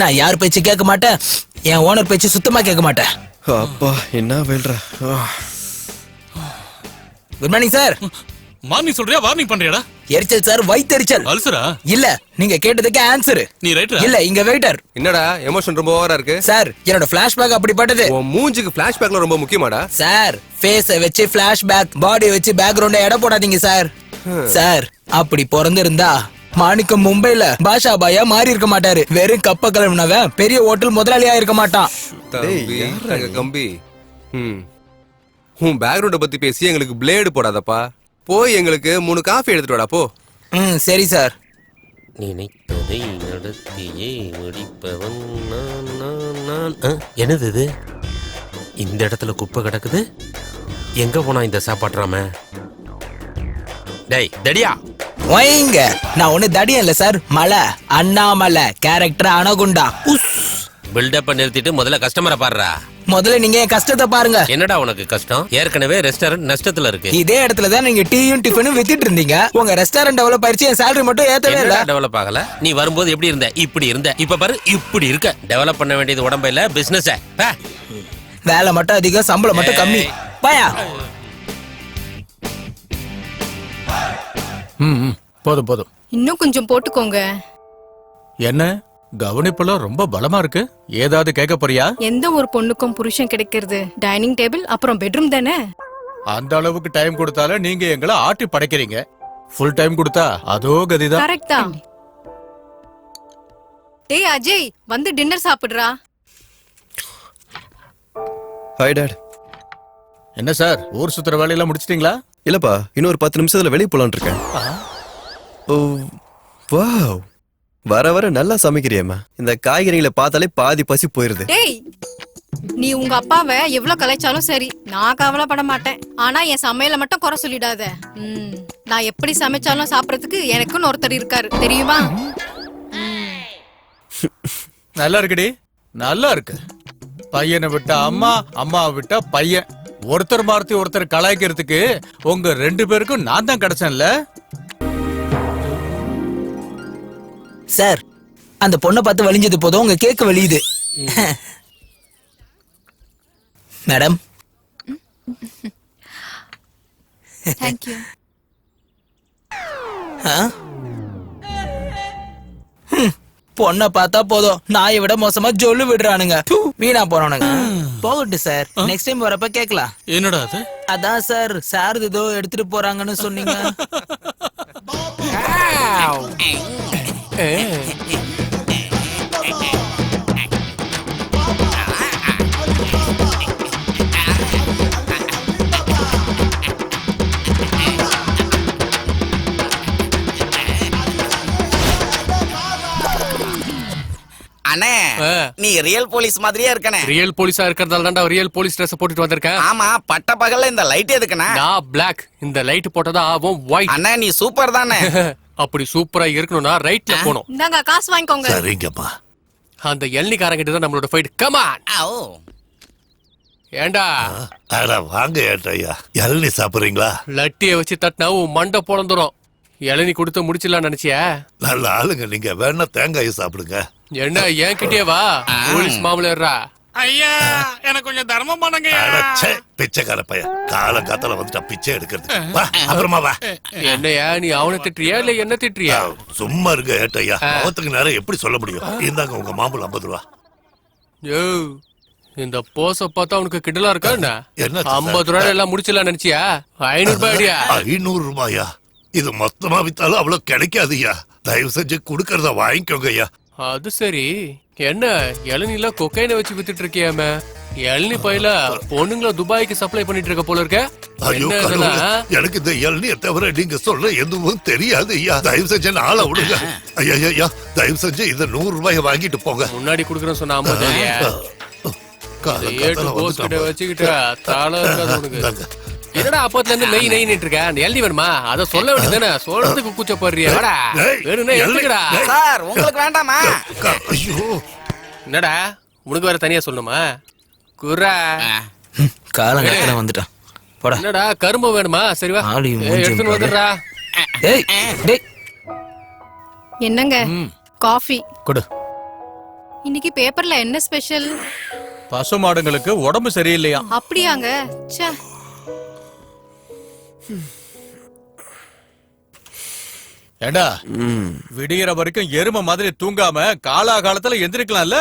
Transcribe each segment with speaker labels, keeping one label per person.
Speaker 1: நான் யார் பேச்சு கேட்க மாட்டேன்? என் ஓனர் பேச்சு சுத்தமா கேட்க மாட்டேன்.
Speaker 2: அப்பா என்ன வெல்றா?
Speaker 1: குட் மார்னிங் சார்
Speaker 3: மார்னிங் சொல்றியா? வார்னிங் பண்றியாடா?
Speaker 1: எரிச்சல் சார் வயித்தெரிச்சல்
Speaker 3: அல்சரா?
Speaker 1: இல்ல நீங்க கேட்டதுக்கு ஆன்சர்
Speaker 3: நீ ரைட்டரா
Speaker 1: இல்ல இங்க வெயிட்டர்
Speaker 2: என்னடா எமோஷன் ரொம்ப ஓவரா இருக்கு?
Speaker 1: சார் என்னோட பிளாஷ்பேக் அப்படிப்பட்டது.
Speaker 2: உன் மூஞ்சிக்கு பிளாஷ்பேக்ல ரொம்ப முக்கியமாடா.
Speaker 1: சார் ஃபேஸ வச்சு பிளாஷ்பேக் பாடி வச்சு பேக்ரவுண்ட எடை போடாதீங்க சார் சார் அப்படி பிறந்திருந்தா மாணிக்கம் மும்பைல பாஷா பாயா மாறி இருக்க மாட்டாரு. வெறும் கப்ப கிளம்பினவன் பெரிய ஹோட்டல் முதலாளியா இருக்க மாட்டான்.
Speaker 2: கம்பி. ம் உன் பேக்ரவுண்ட பத்தி பேசி எங்களுக்கு பிளேடு போடாதப்பா. போய் எங்களுக்கு மூணு காஃபி எடுத்துட்டு வாடா போ.
Speaker 1: ம் சரி சார்
Speaker 4: நினைத்ததை நடத்தியே முடிப்பவன் நான் நான் நான். என்னது இது? இந்த இடத்துல குப்பை கிடக்குது? எங்க போனா இந்த சாப்பாடுறாம டேய் தடியா.
Speaker 1: வைங்க. நான் ஒண்ணு தடியம் இல்ல சார். மலை. அண்ணாமலை. கேரக்டர் அனகுண்டா உஸ்.
Speaker 4: பில்டப்ப நிறுத்திட்டு முதல்ல கஸ்டமரை பாடுறா
Speaker 1: முதல்ல நீங்க என் கஷ்டத்தை பாருங்க.
Speaker 4: என்னடா உனக்கு கஷ்டம்? ஏற்கனவே ரெஸ்டாரண்ட் நஷ்டத்துல இருக்கு.
Speaker 1: இதே இடத்துல தான் நீங்க டீயும் டிஃபனும் வித்துட்டு இருந்தீங்க. உங்க ரெஸ்டாரண்ட் டெவலப் ஆயிடுச்சு என் salary மட்டும் ஏத்தவே இல்ல.
Speaker 4: டெவலப் ஆகல? நீ வரும்போது எப்படி இருந்த? இப்படி இருந்த. இப்ப பாரு இப்படி இருக்க. டெவலப் பண்ண வேண்டியது உடம்ப இல்ல பிசினஸ்
Speaker 1: வேலை மட்டும் அதிகம் சம்பளம் மட்டும் கம்மி. பாயா.
Speaker 5: ம் ம், போதும் போதும்.
Speaker 6: இன்னும் கொஞ்சம் போட்டுக்கோங்க.
Speaker 5: என்ன? கவனிப்புலாம் ரொம்ப பலமா இருக்கு. ஏதாவது கேட்க போறியா?
Speaker 6: எந்த ஒரு பொண்ணுக்கும் புருஷன் கிடைக்கிறது. டைனிங் டேபிள் அப்புறம் பெட்ரூம் தானே?
Speaker 5: அந்த அளவுக்கு டைம் கொடுத்தாலும் நீங்க எங்களை ஆட்டி படைக்கிறீங்க. ஃபுல் டைம் கொடுத்தா அதோ கதிதான்.
Speaker 6: கரெக்ட் தான். டேய் அஜய் வந்து டின்னர் சாப்பிடுறா.
Speaker 2: ஹாய் டாட்
Speaker 5: என்ன சார் ஊர் சுத்துற வேலையெல்லாம் முடிச்சிட்டீங்களா?
Speaker 2: இல்லப்பா இன்னொரு பத்து நிமிஷத்துல வெளியே போலான் இருக்கேன். Oh wow. வர வர நல்லா சமைக்கிறியம்மா. இந்த காய்கறிகளை பார்த்தாலே பாதி பசி போயிருது.
Speaker 6: டேய் நீ உங்க அப்பாவை எவ்வளவு கலைச்சாலும் சரி நான் கவலைப்பட மாட்டேன். ஆனா என் சமையல மட்டும் குறை சொல்லிடாத. ம், நான் எப்படி சமைச்சாலும் சாப்பிடறதுக்கு எனக்குன்னு ஒருத்தர் இருக்காரு. தெரியுமா?
Speaker 5: நல்லா இருக்குடி. நல்லா இருக்கு. பையனை விட்டா அம்மா அம்மாவை விட்டா பையன். ஒருத்தர் மாறுத்தி ஒருத்தர் கலாய்க்கிறதுக்கு உங்க ரெண்டு பேருக்கும் நான் தான் கிடைச்சேன்ல.
Speaker 1: சார் அந்த பொண்ணை பார்த்து வலிஞ்சது போதும் உங்க கேக்கு வலியுது. மேடம்.
Speaker 6: தேங்க்யூ
Speaker 1: ஆ? பொண்ணை பார்த்தா போதும். நாயை விட மோசமா ஜொல்லு விடுறானுங்க. வீணா போறானுங்க போகட்டும் சார். நெக்ஸ்ட் டைம் வரப்ப கேக்கலாம்
Speaker 3: என்னடா அது?
Speaker 1: அதான் சார். சார் ஏதோ எடுத்துட்டு போறாங்கன்னு சொன்னீங்க.
Speaker 7: நீ ரியல் போலீஸ் மாதிரியே இருக்கனே
Speaker 8: ரியல் போலீஸா இருக்கிறதால தான்டா ரியல் போலீஸ் ட்ரெஸ் போட்டுட்டு வந்திருக்கேன்
Speaker 7: ஆமா பட்ட பகல்ல இந்த லைட் எதுக்குண்ணா?
Speaker 8: நான் பிளாக் இந்த லைட் போட்டதா ஆகும் ஒயிட்
Speaker 7: அண்ணா நீ சூப்பர் தானே.
Speaker 8: அப்படி சூப்பரா இருக்கணும்னா ரைட்ல போணும்
Speaker 6: இந்தாங்க காசு வாங்கிக்கோங்க.
Speaker 9: சரிங்கம்மா.
Speaker 8: அந்த எல்னிக்காரங்கிட்ட தான் நம்மளோட ஃபைட் கமான்
Speaker 7: ஆ, ஓ.
Speaker 8: ஏண்டா?
Speaker 9: அட வாங்க ஏட்டையா. இளநீ சாப்பிடுறீங்களா?
Speaker 8: லட்டிய வச்சு தட்டினா உன் மண்டை பொழந்துரும். இளநீ கொடுத்து முடிச்சிடலாம் நினைச்சியா?
Speaker 9: நல்ல ஆளுங்க நீங்க. வேணா தேங்காய் சாப்பிடுங்க.
Speaker 8: என்ன ஏன் கிட்டே வா போலீஸ் மாமலர்ரா
Speaker 3: ஐயா எனக்கு கொஞ்சம் தர்மம் பண்ணுங்க.
Speaker 9: பிச்சைக்கார பையன். காலம் காத்தால வந்துட்டா பிச்சை எடுக்கிறது. வா அப்புறமா வா.
Speaker 8: என்னையா நீ அவனை திட்டுறியா இல்ல என்ன திட்டுறியா?
Speaker 9: சும்மா இருங்க ஏட்டையா முகத்துக்கு நேரம் எப்படி சொல்ல முடியும்? இந்தாங்க உங்க மாம்பழம் ஐம்பது ரூபா.
Speaker 8: யோ இந்த போச பார்த்தா உனக்கு கிண்டலா இருக்கா என்ன? ஐம்பது ரூபாய் எல்லாம் முடிச்சிடலாம் நினைச்சியா? ஐநூறு ரூபாய் அடியா?
Speaker 9: ஐநூறு ரூபாயா? இது மொத்தமா வித்தாலும் அவ்வளவு கிடைக்காதுய்யா தயவு செஞ்சு கொடுக்கறத வாங்கிக்கோங்க ஐயா.
Speaker 8: அது சரி. என்ன இளநில கொக்கைன வச்சு வித்துட்டு இருக்கியாம இளநி பையில பொண்ணுங்கள துபாய்க்கு சப்ளை பண்ணிட்டு இருக்க. போல இருக்க
Speaker 9: எனக்கு இந்த இளநிய தவிர நீங்க சொல்ற எதுவும் தெரியாது ஐயா. தயவு செஞ்சு ஆள விடுங்க. ஐயா ஐயா, தயவு செஞ்சு இந்த நூறு ரூபாய வாங்கிட்டு போங்க.
Speaker 8: முன்னாடி குடுக்கறேன் சொன்ன ஐம்பது. வச்சுக்கிட்ட தலை உனக்கு. என்னடா அப்பத்துல இருந்து நெய் நெய்னிட்டு இருக்க? அந்த எழுதி வேணுமா? அத சொல்ல வேண்டியதுதானே? சொல்றதுக்கு கூச்சப்படுறியா. வாடா.
Speaker 9: டேய்,
Speaker 8: வேணும்னா
Speaker 9: டேய்.
Speaker 7: சார் உங்களுக்கு வேண்டாமா?
Speaker 8: என்னடா? உனக்கு வேற தனியா சொல்லணுமா? குர்ரா.
Speaker 1: காலம் கட்டல வந்துட்டான். போடா.
Speaker 8: என்னடா கரும்பு வேணுமா? சரி வா.
Speaker 1: பாரு.
Speaker 8: வந்துடுறா.
Speaker 1: டேய் டேய்.
Speaker 6: என்னங்க? காஃபி.
Speaker 5: கொடு.
Speaker 6: இன்னைக்கு பேப்பர்ல என்ன ஸ்பெஷல்?
Speaker 5: பசு மாடுங்களுக்கு உடம்பு சரியில்லையா?
Speaker 6: அப்படியாங்க. ச்சே.
Speaker 5: ஏண்டா? விடியற வரைக்கும் எருமை மாதிரி தூங்காம காலா காலத்துல எந்திரிக்கலாம்ல?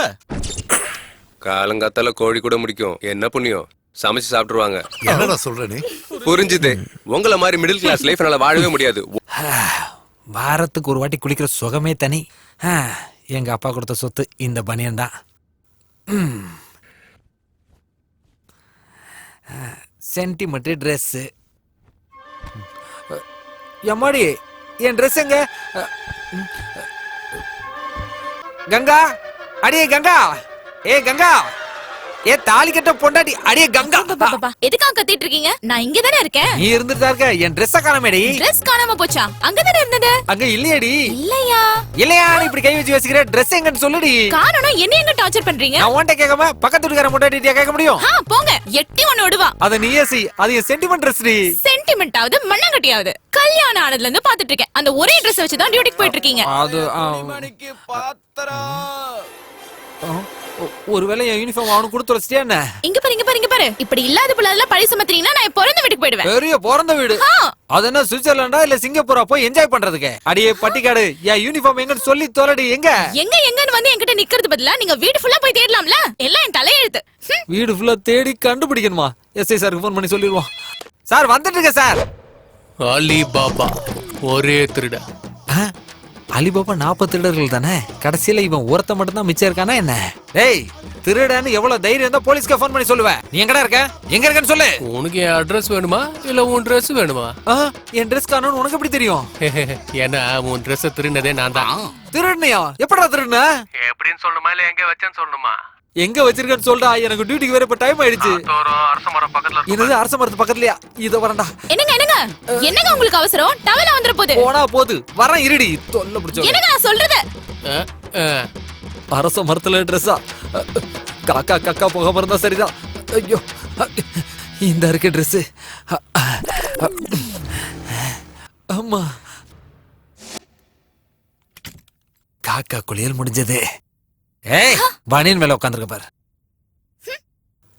Speaker 10: காலங்காத்தால கோழி கூட முடிக்கும். என்ன புண்ணியம்? சமைச்சு சாப்பிட்டுருவாங்க.
Speaker 9: என்னடா சொல்ற நீ?
Speaker 10: புரிஞ்சுது. உங்கள மாதிரி மிடில் கிளாஸ் லைஃப் என்னால வாழவே முடியாது.
Speaker 11: வாரத்துக்கு ஒரு வாட்டி குளிக்கிற சுகமே தனி. எங்க அப்பா கொடுத்த சொத்து இந்த பனியன் தான். சென்டிமெண்ட்டு ட்ரெஸ்ஸு எம்மாடி என் ட்ரெஸ் எங்க? கங்கா? அடியே கங்கா! ஏ கங்கா! ஏ தாலி கட்ட பொண்டாட்டி அடியே கங்கா.
Speaker 12: எதுக்காக கத்திட்டு இருக்கீங்க? நான் இங்க தானே இருக்கேன்.
Speaker 11: நீ இருந்துட்டு தான் இருக்க. என் ட்ரெஸ்ஸ காணமேடி
Speaker 12: ட்ரெஸ் காணாம போச்சா? அங்க தானே இருந்தது?
Speaker 11: அங்க இல்லையேடி.
Speaker 12: இல்லையா?
Speaker 11: இல்லையா இப்படி கை வச்சு வச்சுக்கிற ட்ரெஸ் எங்கன்னு சொல்லுடி.
Speaker 12: காரணம் என்ன எங்க டார்ச்சர் பண்றீங்க?
Speaker 11: நான் உன்கிட்ட கேட்காம பக்கத்து வீட்டுக்கார முட்டாட்டியா கேட்க முடியும்?
Speaker 12: ஆ போங்க. எட்டி ஒண்ணு விடுவா.
Speaker 11: அத நீயே செய் அது என் சென்டிமெண்ட் ட்ரெஸ் டி.
Speaker 12: சென்டிமெண்ட் ஆகுது மண்ணாங்கட்டியாவது. கல்யாணம் ஆனதுல இருந்து பாத்துட்டு இருக்கேன். அந்த ஒரே ட்ரெஸ் வச்சு தான் டியூட்டிக்கு போயிட்டு இருக்கீங்க.
Speaker 11: அது ஒருவேளை என் யூனிஃபார்ம் அவனுக்கு கொடுத்து வச்சிட்டியா என்ன?
Speaker 12: இங்க பாரு இங்க பாரு இங்க பாரு. இப்படி இல்லாத பிள்ளைல பழி சுமத்துறீங்கன்னா நான் பிறந்த வீட்டுக்கு போயிடுவேன்.
Speaker 11: பெரிய பிறந்த வீடு.
Speaker 12: ஆ.
Speaker 11: அது என்ன சுவிட்சர்லாண்டா இல்ல சிங்கப்பூரா? போய் என்ஜாய் பண்றதுக்கு. அடியே பட்டிக்காடு என் யூனிஃபார்ம் எங்கன்னு சொல்லி தோலடி எங்க?
Speaker 12: எங்க எங்கன்னு வந்து என்கிட்ட நிக்கிறது பதிலா நீங்க வீடு ஃபுல்லா போய் தேடலாம்ல? எல்லாம் என் தலையெழுத்து.
Speaker 11: வீடு ஃபுல்லா தேடி கண்டுபிடிக்கணுமா? எஸ்ஐ சாருக்கு ஃபோன் பண்ணி சொல்லிடுவோம். சார் வந்துட்டு இருக்க சார்
Speaker 8: அலி பாபா ஒரே திருட
Speaker 11: ஆ, அலிபாபா நாற்பது திருடர்கள் தானே? கடைசியில இவன் ஒருத்த மட்டும் தான் மிச்சம் இருக்கானா என்ன? டேய் திருடன்னு எவ்வளவு தைரியம் இருந்தா போலீஸ்க்கு ஃபோன் பண்ணி சொல்லுவேன் நீ எங்கடா இருக்க? எங்க இருக்கன்னு சொல்லு.
Speaker 8: உனக்கு என் அட்ரஸ் வேணுமா? இல்ல உன் Dress வேணுமா?
Speaker 11: ஆ, என் ட்ரெஸ் காணும் உனக்கு எப்படி தெரியும்?
Speaker 8: ஏன்னா உன் Dress திருடினதே நான் தான்.
Speaker 11: திருடுனியா? எப்படா திருடுன?
Speaker 8: எப்படின்னு சொல்லணுமா இல்ல எங்க வச்சேன்னு சொல்லணுமா?
Speaker 11: எங்க வச்சிருக்கன்னு சொல்டா எனக்கு டியூட்டிக்கு வேற இப்ப டைம் ஆயிடுச்சு.
Speaker 8: அரச மரம் பக்கத்துல
Speaker 11: என்னது அரச மரத்து பக்கத்துலயா? இத வரண்டா
Speaker 12: என்னங்க என்னங்க? என்னங்க உங்களுக்கு அவசரம்? டவல வந்துற போகுது
Speaker 11: போனா போது. வரேன் இருடி. தொல்லை பிடிச்சோம்
Speaker 12: என்னங்க நான் சொல்றது?
Speaker 11: அரச மரத்துல ட்ரெஸ்ஸா காக்கா காக்கா போக இருந்தா சரிதான். ஐயோ. இந்த இருக்க ட்ரெஸ் ஆமா காக்கா குளியல் முடிஞ்சது. ஏய் பனியன் மேல உட்காந்துருக்க பாரு.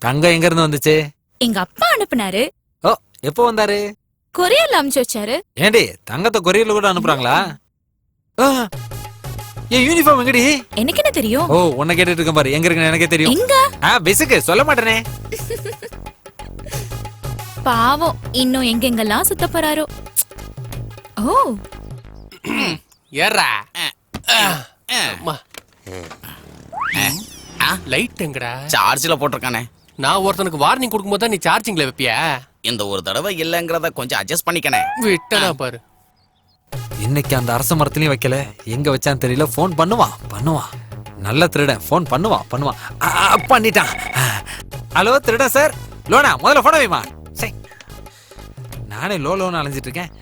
Speaker 11: தங்கம் எங்க இருந்து வந்துச்சு?
Speaker 12: எங்க அப்பா அனுப்புனாரு.
Speaker 11: ஓ எப்போ வந்தாரு?
Speaker 12: கொரியர்ல அனுப்பிச்சு வச்சாரு.
Speaker 11: ஏண்டி தங்கத்தை கொரியர்ல கூட அனுப்புறாங்களா? என் யூனிஃபார்ம் எங்கடி?
Speaker 12: எனக்கு என்ன தெரியும்?
Speaker 11: ஓ உன்னை கேட்டுட்டு இருக்கேன் பாரு. எங்க இருக்குன்னு எனக்கே தெரியும்.
Speaker 12: எங்க?
Speaker 11: ஆ பிசுக்கு சொல்ல மாட்டேனே.
Speaker 12: பாவம் இன்னும் எங்கெங்கெல்லாம் சுத்த போறாரோ. ஓ.
Speaker 8: ஏறா. அம்மா. லைட் எங்கடா?
Speaker 7: சார்ஜ்ல போட்டிருக்கானே.
Speaker 8: நான் ஒருத்தனுக்கு வார்னிங் கொடுக்கும்போது தான் நீ சார்ஜிங்ல வைப்பியா?
Speaker 7: இந்த ஒரு தடவை இல்லங்கறத கொஞ்சம் அட்ஜஸ்ட் பண்ணிக்கனே
Speaker 8: விட்டனா பாரு.
Speaker 11: இன்னைக்கு அந்த அரச மரத்துலயும் வைக்கல. எங்க வச்சான்னு தெரியல. ஃபோன் பண்ணுவான் பண்ணுவான் நல்ல திருடன். ஃபோன் பண்ணுவான் பண்ணுவான் ஆ, ஆ, பண்ணிட்டான். ஹலோ திருடன் சார் லோனா முதல்ல போன வைமா சை. நானே லோ லோன் அலைஞ்சிட்டு இருக்கேன்.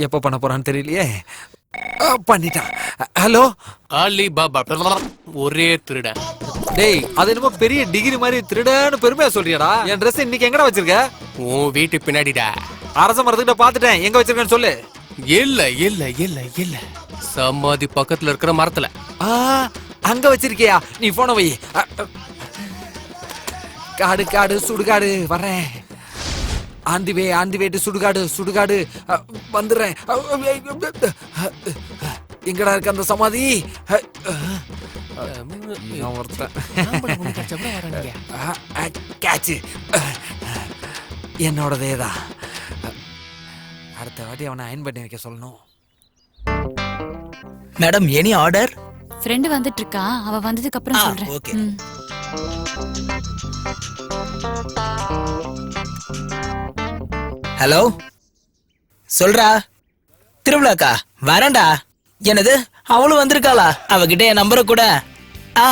Speaker 11: எப்போ பண்ண போறான்னு தெரியலையே. பண்ணிட்டான் ஹலோ?
Speaker 8: அலி பாபா ஒரே திருட.
Speaker 11: டேய் அது என்னமோ பெரிய டிகிரி மாதிரி திருடன்னு பெருமையா சொல்றியாடா. என் ட்ரெஸ் இன்னைக்கு எங்கடா வச்சிருக்க?
Speaker 8: உன் வீட்டு பின்னாடிடா.
Speaker 11: அரச மரத்துக்கிட்ட பாத்துட்டேன். எங்க வச்சிருக்கேன்னு சொல்லு.
Speaker 8: இல்ல இல்ல இல்ல இல்ல. சமாதி பக்கத்துல இருக்கிற மரத்துல.
Speaker 11: ஆ அங்க வச்சிருக்கியா? நீ போன வை. காடு காடு சுடுகாடு வர்றேன். ஆந்தி வே ஆந்தி வேட்டு சுடுகாடு சுடுகாடு. வந்துடுறேன். எங்கடா இருக்கு அந்த சமாதி? அ, அ, இவன் ஒருத்தன். அ, அ, கேட்ச். அ, என்னோடதே தான் அடுத்த வாட்டி அவனை அயன் பண்ணி வைக்க சொல்லணும்.
Speaker 1: Madam any order?
Speaker 12: ஃப்ரெண்ட் வந்துட்டு இருக்கா அவ வந்ததுக்கு அப்புறம் சொல்றேன்.
Speaker 1: ஓகே. ஹலோ? சொல்றா. திருவிழாக்கா? வரேன்டா. என்னது? அவளும் வந்திருக்காளா? அவகிட்ட என் நம்பரை கூட. ஆ.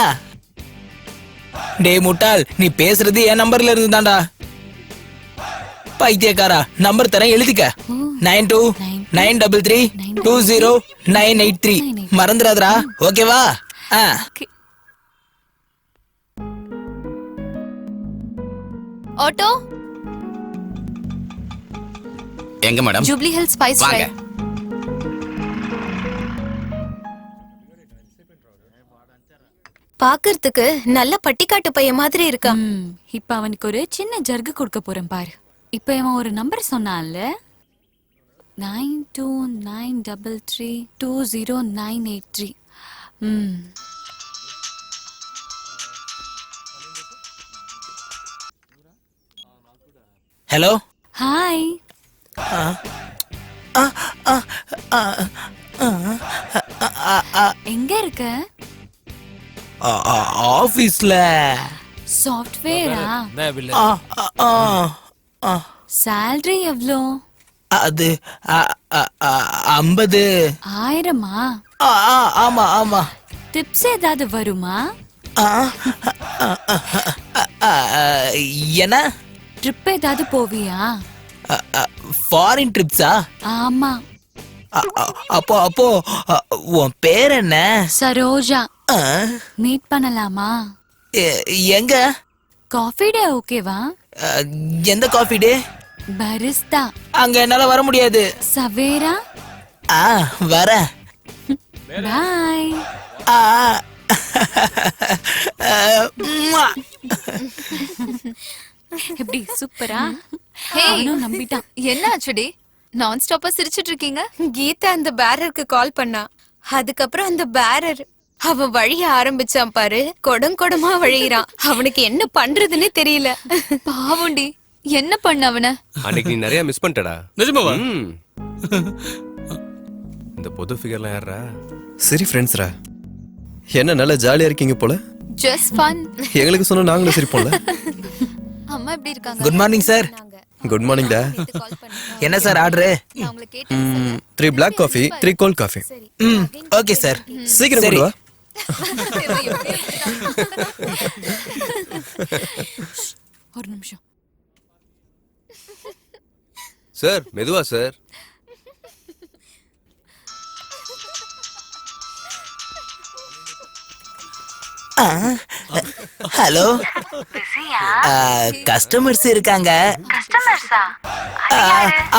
Speaker 1: டேய் முட்டாள் நீ பேசுறது என் நம்பர்ல இருந்து தான்டா பைத்தியக்காரா நம்பர் தரேன் எழுதிக்க. Nine two nine double three two zero nine eight three. மறந்துடாதரா ஓகேவா? ஆ.
Speaker 12: ஆட்டோ?
Speaker 7: எங்க மேடம்
Speaker 12: ஜூப்ளி ஹில்ஸ் ஸ்பைஸ்
Speaker 7: வாங்க.
Speaker 13: பாக்குறதுக்கு நல்ல பட்டிக்காட்டு பையன் மாதிரி இருக்கா.
Speaker 12: இப்ப அவனுக்கு ஒரு சின்ன ஜர்கு கொடுக்க போறேன் பாரு. இப்ப அவன் ஒரு number சொன்னான்ல. Nine two nine double three two zero nine eight three. ம்.
Speaker 1: ஹலோ
Speaker 12: ஹாய் எங்க இருக்க?
Speaker 1: ஆபீஸ்ல.
Speaker 12: சாஃப்ட்வேரா
Speaker 1: ஆ, ஆ, ஆ, ஆ.
Speaker 12: சேலரி எவ்வளோ
Speaker 1: அது ஐம்பது.
Speaker 12: ஆயிரமா?
Speaker 1: ஆ, ஆ, ஆமா ஆமா.
Speaker 12: டிப்ஸ் ஏதாவது வருமா?
Speaker 1: என்ன?
Speaker 12: ட்ரிப் ஏதாவது போவியா?
Speaker 1: ஃபாரின் ட்ரிப்ஸா
Speaker 12: ஆமா.
Speaker 1: அப்போ அப்போ உன் பேர் என்ன?
Speaker 12: சரோஜா. மீட் பண்ணலாமா?
Speaker 1: எங்க?
Speaker 12: காஃபி டே ஓகேவா
Speaker 1: எந்த காஃபி டே
Speaker 12: பரிஸ்தா
Speaker 1: அங்க என்னால வர முடியாது.
Speaker 12: சவேரா
Speaker 1: ஆ வரேன்.
Speaker 12: பாய்
Speaker 1: ஆ.
Speaker 12: எப்படி? சூப்பரா? அவனும் நம்பிட்டான்.
Speaker 13: என்ன ஆச்சுடி நான் ஸ்டாப்பா சிரிச்சிட்டு இருக்கீங்க கீதா அந்த பேரருக்கு கால் பண்ணா. அதுக்கப்புறம் அந்த பேரர் அவன் வழிய ஆரம்பிச்சான் பாரு கொடம் கொடமா வழியிறான். அவனுக்கு என்ன பண்றதுன்னே தெரியல. பாவுண்டி என்ன பண்ண அவன?
Speaker 10: அன்னைக்கு நீ நிறைய மிஸ் பண்ணிட்டடா.
Speaker 3: நிஜமாவா.
Speaker 10: இந்த பொது ஃபிகர்லாம் யாரா
Speaker 2: சரி ஃப்ரெண்ட்ஸ்ரா என்ன நல்லா ஜாலியா இருக்கீங்க போல?
Speaker 13: ஜஸ்ட் ஃபன்
Speaker 2: எங்களுக்கு சொன்னா நாங்களும் சிரிப்போம்ல.
Speaker 13: அம்மா எப்படி இருக்காங்க?
Speaker 1: Good morning sir
Speaker 2: good morning டா
Speaker 1: என்ன sir order
Speaker 2: three black coffee three cold coffee
Speaker 1: ம் ஓகே சார்
Speaker 2: சீக்கிரம்
Speaker 1: சரி.
Speaker 2: கொண்டு வா
Speaker 12: ஒரு நிமிஷம்.
Speaker 10: சார் மெதுவா சார்.
Speaker 1: ஹலோ. கஸ்டமர்ஸ் இருக்காங்க.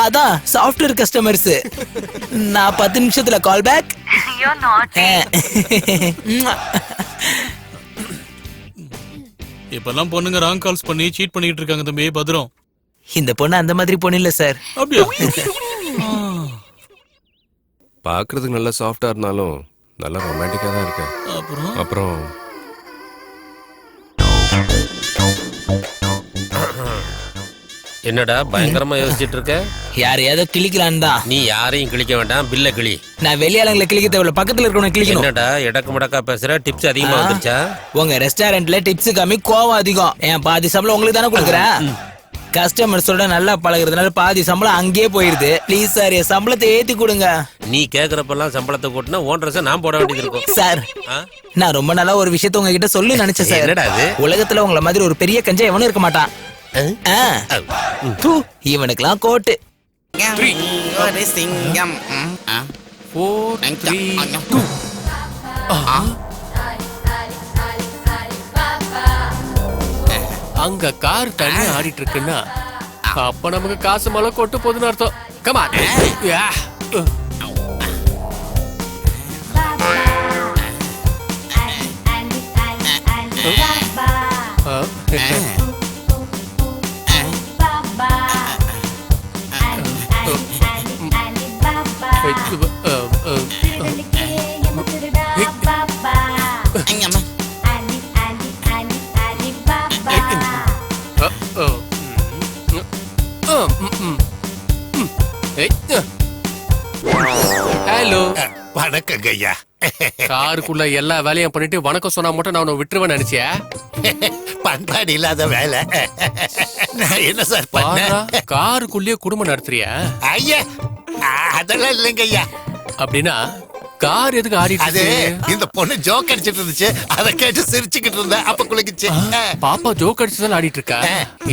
Speaker 1: அதான் சாஃப்ட்வேர் கஸ்டமர்ஸ் நான் பத்து நிமிஷத்துல கால் பேக்
Speaker 3: இப்பெல்லாம் பொண்ணுங்க ராங் கால்ஸ் பண்ணி சீட் பண்ணிட்டு இருக்காங்க தம்பி பத்திரம்.
Speaker 1: இந்த பொண்ணு அந்த மாதிரி பொண்ணு இல்ல சார்
Speaker 3: அப்படியா?
Speaker 10: பார்க்கிறதுக்கு நல்லா சாஃப்டா இருந்தாலும் நல்லா ரொமான்டிக்கா தான் இருக்கு
Speaker 3: அப்புறம்?
Speaker 10: அப்புறம்
Speaker 4: என்னடா பயங்கரமா யோசிச்சுட்டு இருக்க
Speaker 1: யாரையாவது கிளிக்கலான்னு தான்
Speaker 4: நீ யாரையும் கிழிக்க வேண்டாம் பில்ல கிளி
Speaker 1: நான் வெளியாளங்களை கிளிக்க தேவையில்ல பக்கத்துல இருக்கவங்க கிளிக்கணும்
Speaker 4: என்னடா எடக்கு முடக்கா பேசுற? டிப்ஸ் அதிகமா
Speaker 1: ஆ.
Speaker 4: வந்துருச்சா?
Speaker 1: உங்க ரெஸ்டாரண்ட்ல டிப்ஸ் கம்மி கோவம் அதிகம். என் பாதி சம்பளம் உங்களுக்கு தானே கொடுக்குறேன் கஸ்டமர்ஸோட நல்லா பழகுறதுனால பாதி சம்பளம் அங்கேயே போயிருது. ப்ளீஸ் சார் என் சம்பளத்தை ஏத்தி கொடுங்க.
Speaker 4: நீ கேக்குறப்பெல்லாம் சம்பளத்தை கூட்டினா ஓன்றச நான் போட வேண்டியது இருக்கும்.
Speaker 1: சார்
Speaker 4: ஆ?
Speaker 1: நான் ரொம்ப நாளா ஒரு விஷயத்த உங்ககிட்ட சொல்லி நினைச்சேன் சார்
Speaker 4: என்னடா அது?
Speaker 1: உலகத்துல உங்கள மாதிரி ஒரு பெரிய கஞ்சா எவனும் இருக்க மாட்டான். இவனுக்கெல்லாம் கோட்டு.
Speaker 7: ஒரு சிங்கம்.
Speaker 8: Four three. அங்க கார் தண்ணி ஆடிட்டு இருக்குன்னா அப்ப நமக்கு காசு மழை கொட்டு போகுதுன்னு அர்த்தம்.
Speaker 7: ஐயம்மா.
Speaker 9: ஐயா
Speaker 8: காருக்குள்ள எல்லா வேலையும் பண்ணிட்டு வணக்கம் சொன்னா மட்டும் நான் உன்னை விட்டுருவேன் நினைச்சியா?
Speaker 9: பண்பாடு இல்லாத வேலை. நான் என்ன சார் பண்ணேன்
Speaker 8: காருக்குள்ளேயே குடும்பம் நடத்துறியா?
Speaker 9: ஐயா அதெல்லாம் இல்லைங்க ஐயா.
Speaker 8: அப்படின்னா கார் எதுக்கு ஆடிட்டு
Speaker 9: அது
Speaker 8: இருக்கு?
Speaker 9: இந்த பொண்ணு ஜோக் அடிச்சிட்டு இருந்துச்சு. அதை கேட்டு சிரிச்சுக்கிட்டு இருந்தேன். அப்ப குளிக்குச்சு.
Speaker 8: பாப்பா ஜோக் அடிச்சுதான் ஆடிட்டு இருக்கா?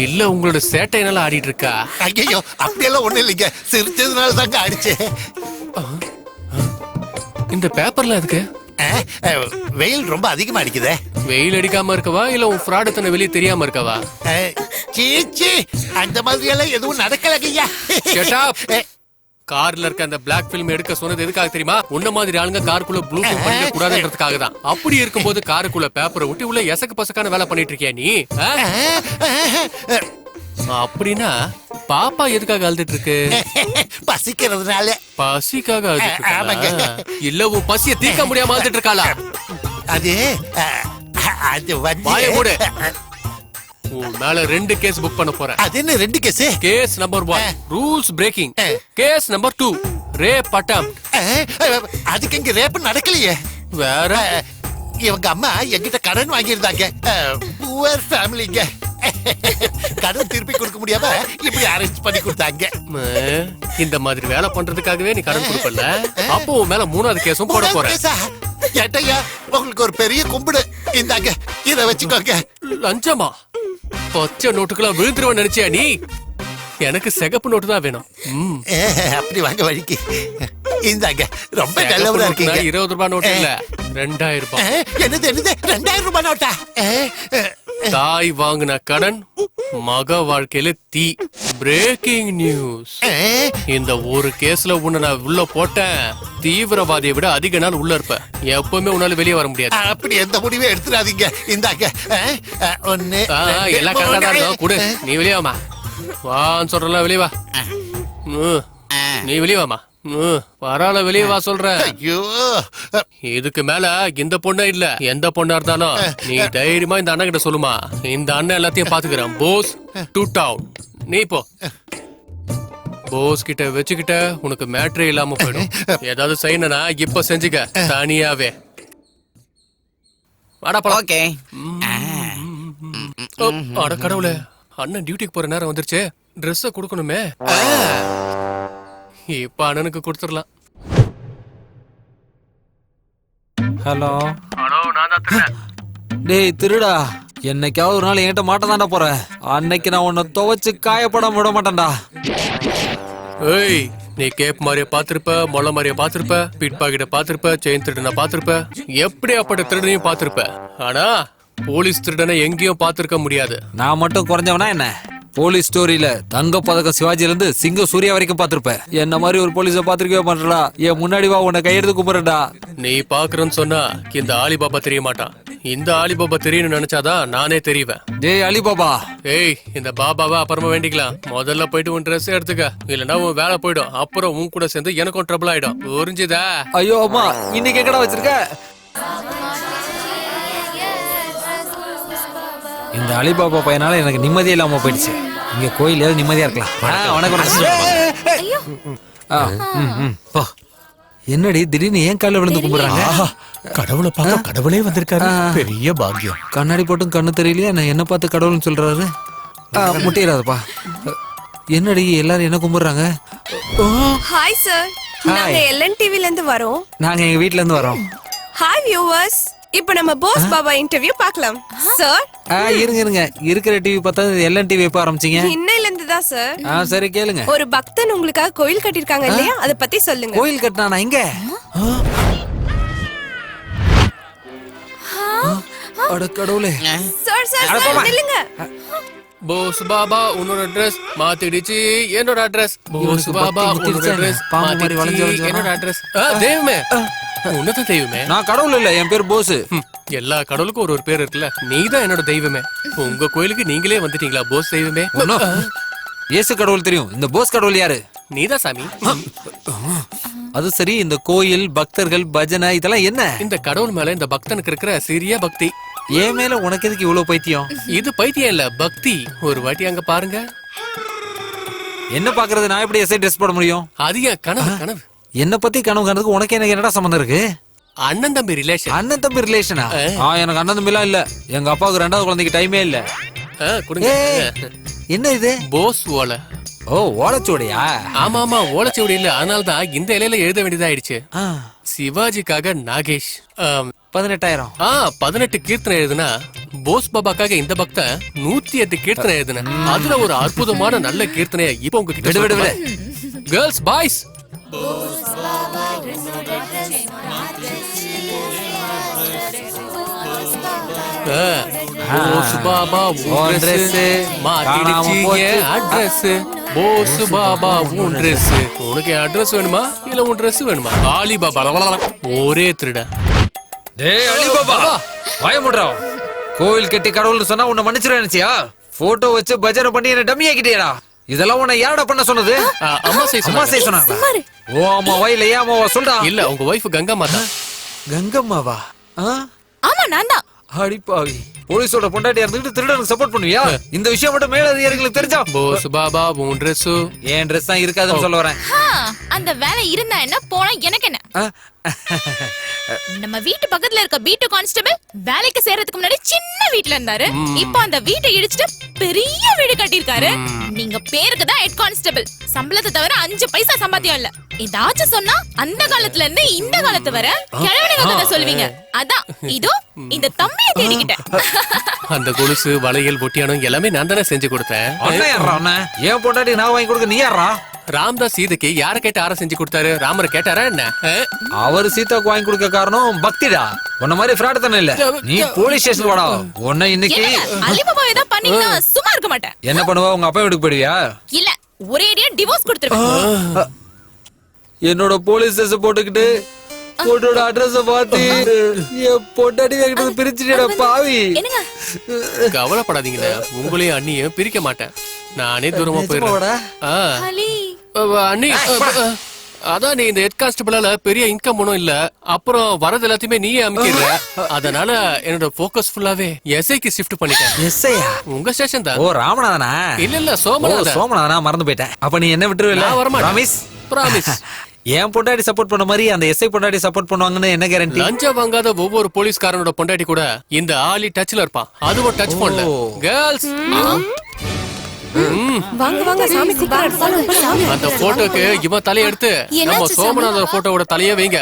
Speaker 8: இல்ல உங்களோட சேட்டையினால ஆடிட்டு இருக்கா?
Speaker 9: ஐயோ அப்படியெல்லாம் ஒண்ணு இல்லைங்க. சிரிச்சதுனால தாங்க அடிச்சேன்
Speaker 8: இந்த பேப்பர்ல எதுக்கு?
Speaker 9: வெயில் ரொம்ப அதிகமா அடிக்குதே.
Speaker 8: வெயில் அடிக்காம இருக்கவா? இல்ல உன் ஃப்ராடு தன்னை வெளியே தெரியாம இருக்கவா?
Speaker 9: அஹ், சீ, சீ அந்த மாதிரி எல்லாம் எதுவும் நடக்கலங்க ஐயா
Speaker 8: கார்ல இருக்க அந்த பிளாக் பிலிம் எடுக்க சொன்னது எதுக்காக தெரியுமா? உன்ன மாதிரி ஆளுங்க காருக்குள்ள ப்ளூ பண்ணிக்க கூடாதுன்றதுக்காக தான். அப்படி இருக்கும்போது காருக்குள்ள பேப்பரை ஒட்டி உள்ள எசக்கு பசக்கான வேலை பண்ணிட்டு இருக்கியா நீ? அப்படின்னா பாப்பா எதுக்காக அழுதுட்டு இருக்கு
Speaker 9: பசிக்கிறதுனால
Speaker 8: பசிக்காக
Speaker 9: ஆமாங்க.
Speaker 8: இல்ல உன் பசிய தீர்க்க முடியாம இருக்காளா?
Speaker 9: அது அஹ், அது வந்து
Speaker 8: வாய மூடு. உன் மேல ரெண்டு கேஸ் புக் பண்ண போறேன்.
Speaker 9: அது என்ன ரெண்டு case
Speaker 8: case number one rules breaking case number two rape attempt
Speaker 9: அதுக்கு இங்க ரேப் நடக்கலையே.
Speaker 8: வேற?
Speaker 9: இவங்க அம்மா என்கிட்ட கடன் வாங்கியிருந்தாங்க. புவர் ஃபேமிலிங்க கடன் திருப்பி கொடுக்க முடியாம இப்படி அரேஞ்ச் பண்ணி கொடுத்தாங்க.
Speaker 8: இந்த மாதிரி வேலை பண்றதுக்காகவே நீ கடன் கொடுப்பல அப்போ உன் மேல மூணாவது கேஸும் போட போறேன்?
Speaker 9: ஏட்டையா உங்களுக்கு ஒரு பெரிய கும்பிடு. இந்தாங்க இத வச்சுக்கோங்க.
Speaker 8: லஞ்சமா? பச்சை நோட்டுக்கெல்லாம் விழுந்துருவ நினைச்சியா நீ? எனக்கு சிகப்பு நோட்டு தான் வேணும்.
Speaker 9: அப்படி வாங்க வழிக்கு. இந்தாங்க ரொம்ப நல்லவரா இருக்கீங்க.
Speaker 8: இருபது ரூபாய் நோட்டு இல்ல ரெண்டாயிரம் ரூபாய்
Speaker 9: என்னது என்னது ரெண்டாயிரம் ரூபாய் நோட்டா?
Speaker 8: தாய் வாங்கின கடன் மக வாழ்க்கையில தீ. பிரேக்கிங் நியூஸ் இந்த ஒரு கேஸ்ல உன்னை நான் உள்ள போட்டேன். தீவிரவாதியை விட அதிக நாள் உள்ள இருப்ப எப்பவுமே உன்னால வெளியே வர முடியாது.
Speaker 9: அப்படி எந்த முடிவே எடுத்துடாதீங்க. இந்தாங்க ரெண்டு,
Speaker 8: எல்லாம் கரெக்டா தான் கொடு. நீ வெளியே வாமா. வான்னு சொல்றல வெளியே வா. ம். நீ வெளியே வாமா ம். வரால வெளியே வா சொல்றேன்
Speaker 9: ஐயோ.
Speaker 8: இதுக்கு மேல இந்த பொண்ணு இல்ல. எந்த பொண்ணா இருந்தாலும் நீ தைரியமா இந்த அண்ணன் கிட்ட சொல்லுமா. இந்த அண்ணன் எல்லாத்தையும் பாத்துக்கிறேன். Boss to down. நீ போ. போஸ் கிட்ட வச்சுக்கிட்ட உனக்கு மேட்ரே இல்லாம போயிடும். ஏதாவது செய்யணும்னா இப்ப செஞ்சுக்க. தனியாவே. வாடா போலாம்.
Speaker 7: ஓகே.
Speaker 8: ஓ, அட கடவுளே. அண்ணன் டியூட்டிக்கு போற நேரம் வந்துருச்சே. ட்ரெஸ்ஸ கொடுக்கணுமே. இப்ப அண்ணனுக்கு கொடுத்துடலாம்.
Speaker 11: ஹலோ
Speaker 8: ஹலோ நான் தான்
Speaker 11: டேய் திருடா. என்னைக்காவது ஒரு நாள் என்கிட்ட மாட்ட தாண்டா போற. அன்னைக்கு நான் உன்னை துவைச்சு காயப்படாம விட மாட்டேன்டா.
Speaker 8: ஏய் நீ கேப் மாதிரிய பாத்திருப்ப மொள்ள மாதிரிய பாத்திருப்ப பிட் பாக்கெட்ட பாத்திருப்ப செயின் திருடனை பாத்திருப்ப எப்படி அப்பட்ட திருடனையும் பாத்திருப்ப ஆனா போலீஸ் திருடனை எங்கேயும் பாத்திருக்க முடியாது.
Speaker 11: நான் மட்டும் குறைஞ்சவனா என்ன? போலீஸ் ஸ்டோரியில தங்க பதக்கம் சிவாஜில இருந்து சிங்க சூர்யா வரைக்கும் பாத்திருப்ப என்ன மாதிரி ஒரு போலீஸ பாத்திருக்கவே மாட்டடா என் முன்னாடி வா உன்னை கையெடுத்து கும்பிடுறா
Speaker 8: நீ பாக்குறேன்னு சொன்னா இந்த ஆலிபாபா தெரிய மாட்டான். இந்த ஆலிபாபா தெரியணும்னு நினைச்சாதான் நானே தெரிவேன்.
Speaker 11: டேய் அலிபாபா
Speaker 8: ஏய் இந்த பாபாவை அப்புறமா வேண்டிக்கலாம். முதல்ல போயிட்டு உன் ட்ரெஸ் எடுத்துக்க. இல்லைன்னா உன் வேலை போயிடும். அப்புறம் உன் கூட சேர்ந்து எனக்கும் ட்ரபிள் ஆயிடும். புரிஞ்சுதா?
Speaker 11: ஐயோ அம்மா இன்னைக்கு எங்கடா வச்சிருக்க? இந்த அலிபாபா பையனால எனக்கு நிம்மதியே இல்லாம போயிடுச்சு. இங்க கோயிலாவது நிம்மதியா இருக்கலாம். ஆ, வணக்கம். போ. என்னடி திடீர்னு ஏன் காலில் விழுந்து கும்பிடுறாங்க?
Speaker 5: கடவுளை பார்க்க கடவுளே வந்திருக்காரு. பெரிய பாக்கியம்.
Speaker 11: கண்ணாடி போட்டும் கண்ணு தெரியலையா. நான் என்ன பார்த்து கடவுள்னு சொல்றாரு? ஆ, முட்டிடாதப்பா. என்னடி எல்லாரும் என்ன கும்பிடுறாங்க?
Speaker 14: ஹாய் சார் நாங்க எல்என் டிவில இருந்து வரோம்.
Speaker 11: நாங்க எங்க வீட்ல இருந்து வரோம்.
Speaker 14: ஹாய் வியூவர்ஸ் இப்போ நம்ம போஸ் பாபா இன்டர்வியூ பார்க்கலாம். சார்
Speaker 11: ஆ இருங்க இருங்க. இருக்கிற டிவி பார்த்தா எல்என் டிவி எப்போ ஆரம்பிச்சீங்க?
Speaker 14: இன்னையில இருந்து தான் சார்
Speaker 11: ஆ சரி கேளுங்க.
Speaker 14: ஒரு பக்தன் உங்களுக்காக கோயில் கட்டிருக்காங்க இல்லையா? அத பத்தி சொல்லுங்க.
Speaker 11: கோயில் கட்டினானா இங்க? அட கடவுளே.
Speaker 14: சார் சார் சார் நில்லுங்க.
Speaker 8: போஸ் பாபா உன்னோட ட்ரெஸ் மாத்திடுச்சு. என்னோட அட்ரஸ் போஸ் பாபா உன்னோட
Speaker 11: முத்திருச்சா
Speaker 8: ட்ரெஸ்
Speaker 11: என்ன? பாம்பு மாதிரி வளைஞ்சு
Speaker 8: மாத்திடுச்சு. என்னோட. அட்ரஸ் தெய்வமே உன்னதான் தெய்வமே.
Speaker 11: நான் கடவுள் இல்ல என் பேர் போஸ்.
Speaker 8: எல்லா கடவுளுக்கும் ஒரு ஒரு பேர் இருக்குல்ல. நீதான் என்னோட தெய்வமே. உங்க கோயிலுக்கு நீங்களே வந்துட்டீங்களா போஸ் தெய்வமே.
Speaker 11: இயேசு கடவுள் தெரியும். இந்த போஸ் கடவுள் யாரு?
Speaker 8: நீதான் சாமி.
Speaker 11: அது சரி இந்த கோயில் பக்தர்கள் பஜனை இதெல்லாம் என்ன?
Speaker 8: இந்த கடவுள் மேல இந்த பக்தனுக்கு இருக்கிற சிறிய பக்தி.
Speaker 11: என் மேல உனக்கு எதுக்கு இவ்வளவு பைத்தியம்?
Speaker 8: இது பைத்தியம் இல்ல பக்தி. ஒரு வாட்டி அங்க பாருங்க.
Speaker 11: என்ன பாக்குறது? நான் எப்படி எஸ்ஐ ட்ரெஸ் போட முடியும்?
Speaker 8: அது என் கனவு கனவு?
Speaker 11: என்ன பத்தி கனவு கண்டதுக்கு உனக்கு எனக்கு என்னடா சம்மந்தம் இருக்கு?
Speaker 8: அண்ணன் தம்பி ரிலேஷன்
Speaker 11: அண்ணன் தம்பி ரிலேஷனா ஆ? எனக்கு அண்ணன் தம்பி எல்லாம் இல்ல. எங்க அப்பாவுக்கு ரெண்டாவது குழந்தைக்கு டைமே இல்ல.
Speaker 8: கொடுங்க.
Speaker 11: என்ன இது?
Speaker 8: போஸ் ஓலை.
Speaker 11: ஓ ஓலச்சுவடியா?
Speaker 8: ஆமா ஆமா ஓலைச்சுவடி இல்ல. அதனாலதான் இந்த இலையில எழுத வேண்டியதாயிடுச்சு சிவாஜிக்காக நாகேஷ். ஆம்,
Speaker 11: பதினெட்டாயிரம்.
Speaker 8: ஆ பதினெட்டு கீர்த்தனை எழுதுனா போஸ் பாபாக்காக இந்த பக்தன் நூத்தி எட்டு கீர்த்தனை எழுதுன. அதுல ஒரு அற்புதமான நல்ல கீர்த்தனைய இப்ப உங்ககிட்ட
Speaker 11: விடு, விடு, விடு.
Speaker 8: கேர்ள்ஸ் பாய்ஸ் போஸ் பாபா
Speaker 11: உன் dress காணாம போச்சு.
Speaker 8: அட்ரஸ் போஸ் பாபா உன் ட்ரெஸ் உனக்கு என் அட்ரஸ் வேணுமா? இல்ல உன் ட்ரெஸ் வேணுமா? ஆலி பாபா. ஒரே திருட.
Speaker 11: டேய் அலி பாபா. வாய முடுறா கோவில் கட்டி கடவுள்னு சொன்னா உன்னை மன்னிச்சிட நினைச்சியா? போட்டோ வச்சு பஜனை பண்ணி என்ன டம்மி ஆக்கிட்டியடா. இதெல்லாம் உன்னை யாரடா பண்ண சொன்னது?
Speaker 8: அம்மா செய்ய
Speaker 11: அம்மா செய்ய
Speaker 8: சொன்னாங்க.
Speaker 11: சொன்னாங்களா ஓ அம்மாவா இல்ல ஏன் அம்மாவா சொல்றா?
Speaker 8: இல்ல உங்க ஒய்ஃப் கங்கா மாதா
Speaker 11: கங்கம்மாவா?
Speaker 13: ஆமா நான் தான்.
Speaker 11: அடிப்பாவி போலீஸோட பொண்டாட்டியா இருந்துட்டு திருடனுக்கு சப்போர்ட் பண்ணுவியா? இந்த விஷயம் மட்டும் மேல அதிகாரிகளுக்கு தெரிஞ்சா?
Speaker 8: போஸ் பாபா உன் ட்ரெஸ்
Speaker 11: என் ட்ரெஸ் தான் இருக்காதுன்னு சொல்ல வரேன்.
Speaker 13: ஆ, அந்த வேலை இருந்தா என்ன போனா எனக்கு என்ன? நம்ம வீட்டு பக்கத்துல இருக்க வீட்டு கான்ஸ்டபிள் வேலைக்கு சேர்றதுக்கு முன்னாடி சின்ன வீட்ல இருந்தாரு. இப்போ அந்த வீட்டை இடிச்சிட்டு பெரிய வீடு கட்டியிருக்காரு. நீங்க பேருக்கு தான் ஹெட் கான்ஸ்டபிள். சம்பளத்தை தவிர அஞ்சு பைசா சம்பாத்தியம் இல்ல. ஏதாச்சும் சொன்னா அந்த காலத்துல இருந்து இந்த காலத்து வர கிழவனுங்க கதை சொல்லுவீங்க. அதான் இதோ இந்த தம்பியை தேடிக்கிட்டேன்.
Speaker 8: அந்த கொலுசு வளையல் ஒட்டியானம் எல்லாமே நான் தானே செஞ்சு கொடுத்தேன்.
Speaker 11: ஏன் பொண்டாட்டி நான் வாங்கி கொடுக்க நீ யாரா
Speaker 8: ராம்தாஸ் சீதைக்கு யார கேட்டு ஆர செஞ்சு கொடுத்தாரு? ராமர் கேட்டாரா என்ன?
Speaker 11: அவர் சீதாக்கு வாங்கி கொடுக்க காரணம் பக்திடா. உன்ன மாதிரி ஃப்ராட் தானே இல்ல. நீ போலீஸ் ஸ்டேஷன் வாடா. உன்னை இன்னைக்கு
Speaker 13: அலிபாபா ஏதாவது பண்ணீங்கன்னா சும்மா இருக்க மாட்டேன்.
Speaker 11: என்ன பண்ணுவ? உங்க அப்பா வீட்டுக்கு போயிடுவியா?
Speaker 13: இல்ல ஒரேடியா டிவோர்ஸ் கொடுத்துருவேன்.
Speaker 11: என்னோட போலீஸ் ட்ரெஸ் போட்டுக்கிட்டு உன்னோட அட்ரஸ் பார்த்து என் பொண்டாட்டி கிட்ட பிரிச்சுட்டா பாவி.
Speaker 13: என்னங்க?
Speaker 8: கவலைப்படாதீங்கண்ணே உங்களையும் அண்ணியும் பிரிக்க மாட்டேன். நானே தூரமா
Speaker 11: நிஜமாவாடா?
Speaker 8: போயிடுறேன். ஆ.
Speaker 13: அலி.
Speaker 8: அவ அண்ணி அதான் நீ இந்த ஹெட் கான்ஸ்டபிளால பெரிய இன்கம் ஒன்றும் இல்ல. அப்புறம் வரது எல்லாத்தையுமே நீயே அமைக்கிற. அதனால என்னோட போக்கஸ் ஃபுல்லாவே எஸ்ஐக்கு ஷிஃப்ட் பண்ணிட்டேன்.
Speaker 11: எஸ்ஐயா
Speaker 8: உங்க ஸ்டேஷன் தான்.
Speaker 11: ஓ ராமநாதனா?
Speaker 8: இல்ல இல்ல சோமநாதன்
Speaker 11: சோமநாதனா மறந்து போயிட்டேன். அப்ப நீ என்ன விட்டுருவில்ல
Speaker 8: நான் வரமாட்டேன்.
Speaker 11: ப்ராமிஸ். என் பொண்டாட்டி சப்போர்ட் பண்ண மாதிரி அந்த எஸ்ஐ பொண்டாட்டி சப்போர்ட் பண்ணுவாங்கன்னு என்ன கேரண்டி
Speaker 8: லஞ்சம் வாங்காத ஒவ்வொரு போலீஸ்காரனோட பொண்டாட்டி கூட இந்த ஆளி டச்ல இருப்பான். அதுவும் டச் பண்ணல கேர்ள்ஸ்
Speaker 14: வாங்க வாங்க சாமி
Speaker 8: அந்த போட்டோக்கு இவன் தலையை எடுத்து நம்ம சோமநாதன் போட்டோவோட தலையை வைங்க.